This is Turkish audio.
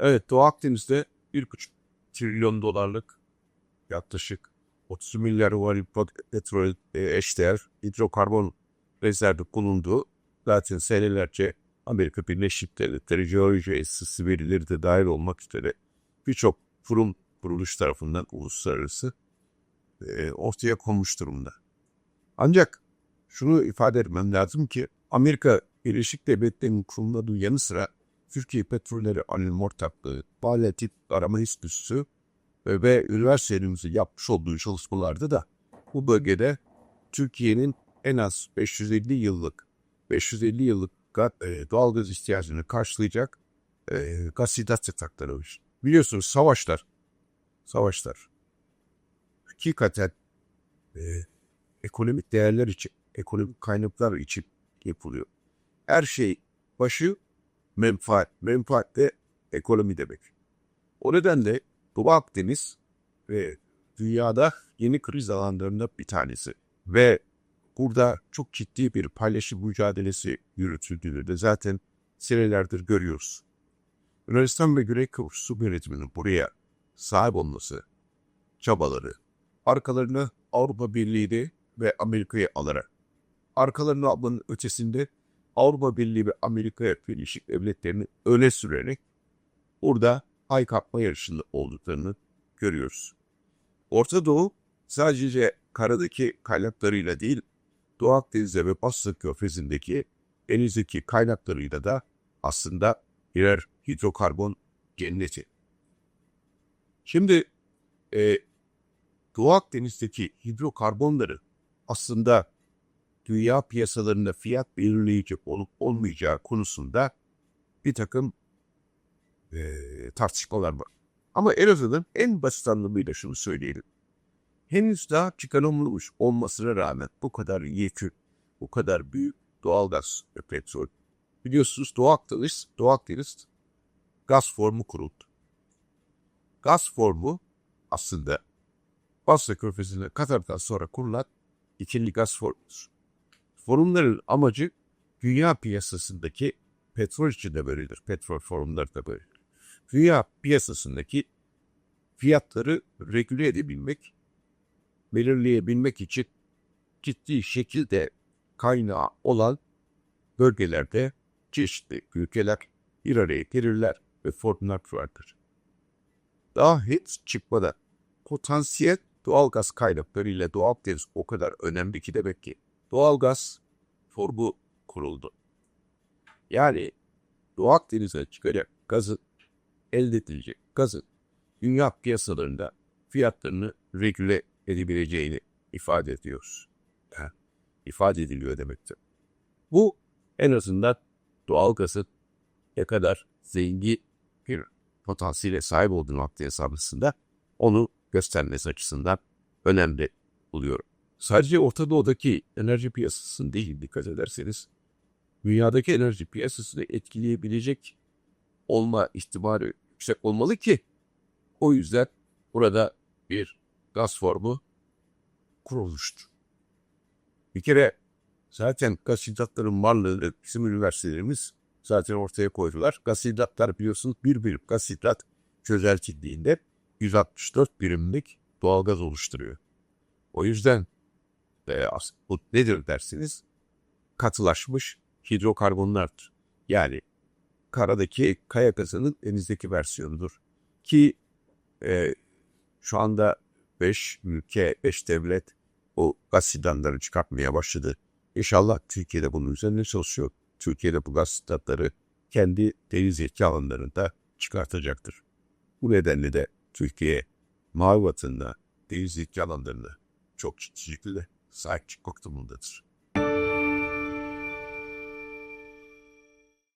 Evet Doğu Akdeniz'de 1,5 trilyon dolarlık yaklaşık 30 milyar varil petrol e, eşdeğer hidrokarbon rezervi bulunduğu zaten senelerce Amerika Birleşik Devletleri Jeoloji Enstitüsü verileri de dahil olmak üzere birçok kurum kuruluş tarafından uluslararası e, ortaya konmuş durumda. Ancak şunu ifade etmem lazım ki Amerika Birleşik Devletleri'nin kurumladığı yanı sıra Türkiye Petrolleri Anonim Ortaklığı, Bağlatit Arama Enstitüsü ve, ve üniversitelerimizin yapmış olduğu çalışmalarda da bu bölgede Türkiye'nin en az 550 yıllık 550 yıllık e, doğalgaz ihtiyacını karşılayacak e, gaz hidrat yatakları var. Biliyorsunuz savaşlar, savaşlar hakikaten e, ekonomik değerler için, ekonomik kaynaklar için yapılıyor. Her şey başı menfaat, menfaat de ekonomi demek. O nedenle Doğu Akdeniz ve dünyada yeni kriz alanlarında bir tanesi. Ve burada çok ciddi bir paylaşım mücadelesi yürütüldüğünü de zaten senelerdir görüyoruz. Yunanistan ve Güney Kıbrıs Su Yönetimi'nin buraya sahip olması, çabaları, arkalarını Avrupa Birliği'ni ve Amerika'yı alarak, arkalarını almanın ötesinde Avrupa Birliği ve Amerika Birleşik Devletleri'ni öne sürerek burada hay kapma yarışında olduklarını görüyoruz. Orta Doğu sadece karadaki kaynaklarıyla değil, Doğu Akdeniz'de ve Basra Körfezi'ndeki denizdeki kaynaklarıyla da aslında birer hidrokarbon cenneti. Şimdi e, Doğu Akdeniz'deki hidrokarbonları aslında dünya piyasalarında fiyat belirleyici olup olmayacağı konusunda bir takım e, tartışmalar var. Ama en azından en basit anlamıyla şunu söyleyelim. Henüz daha çıkarılmamış olmasına rağmen bu kadar yekün, bu kadar büyük doğalgaz petrol. Biliyorsunuz Doğu Akdeniz, Doğu Akdeniz gaz formu kuruldu. Gaz formu aslında Basra Körfezi'nde Katar'dan sonra kurulan ikili gaz formudur. Forumların amacı dünya piyasasındaki petrol için de böyledir. Petrol forumları da böyle. Dünya piyasasındaki fiyatları regüle edebilmek, belirleyebilmek için ciddi şekilde kaynağı olan bölgelerde çeşitli ülkeler bir araya gelirler ve formlar vardır. Daha hiç çıkmadan potansiyel doğal gaz kaynakları ile doğal deniz o kadar önemli ki demek ki doğal gaz formu kuruldu. Yani Doğu Akdeniz'e çıkacak gazın elde edilecek gazın dünya piyasalarında fiyatlarını regüle edebileceğini ifade ediyoruz. Ha, ifade ediliyor demektir. Bu en azından doğal gazın ne kadar zengin bir potansiyele sahip olduğunu vakti hesabısında onu göstermesi açısından önemli buluyorum. Sadece Orta Doğu'daki enerji piyasasını değil dikkat ederseniz dünyadaki enerji piyasasını etkileyebilecek olma ihtimali yüksek olmalı ki o yüzden burada bir gaz formu kurulmuştur. Bir kere zaten gaz hidratların varlığını bizim üniversitelerimiz zaten ortaya koydular. Gaz hidratlar biliyorsunuz bir birim gaz hidrat çözeltildiğinde 164 birimlik doğalgaz oluşturuyor. O yüzden e, bu nedir dersiniz? Katılaşmış hidrokarbonlardır. Yani karadaki kaya gazının denizdeki versiyonudur. Ki e, şu anda 5 ülke, 5 devlet o gaz hidratları çıkartmaya başladı. İnşallah Türkiye'de bunun üzerine çalışıyor. Türkiye'de bu gaz hidratları kendi deniz yetki alanlarında çıkartacaktır. Bu nedenle de Türkiye mavi vatanına, deniz yetki alanlarına çok ciddi şekilde sahip çıkmak durumundadır.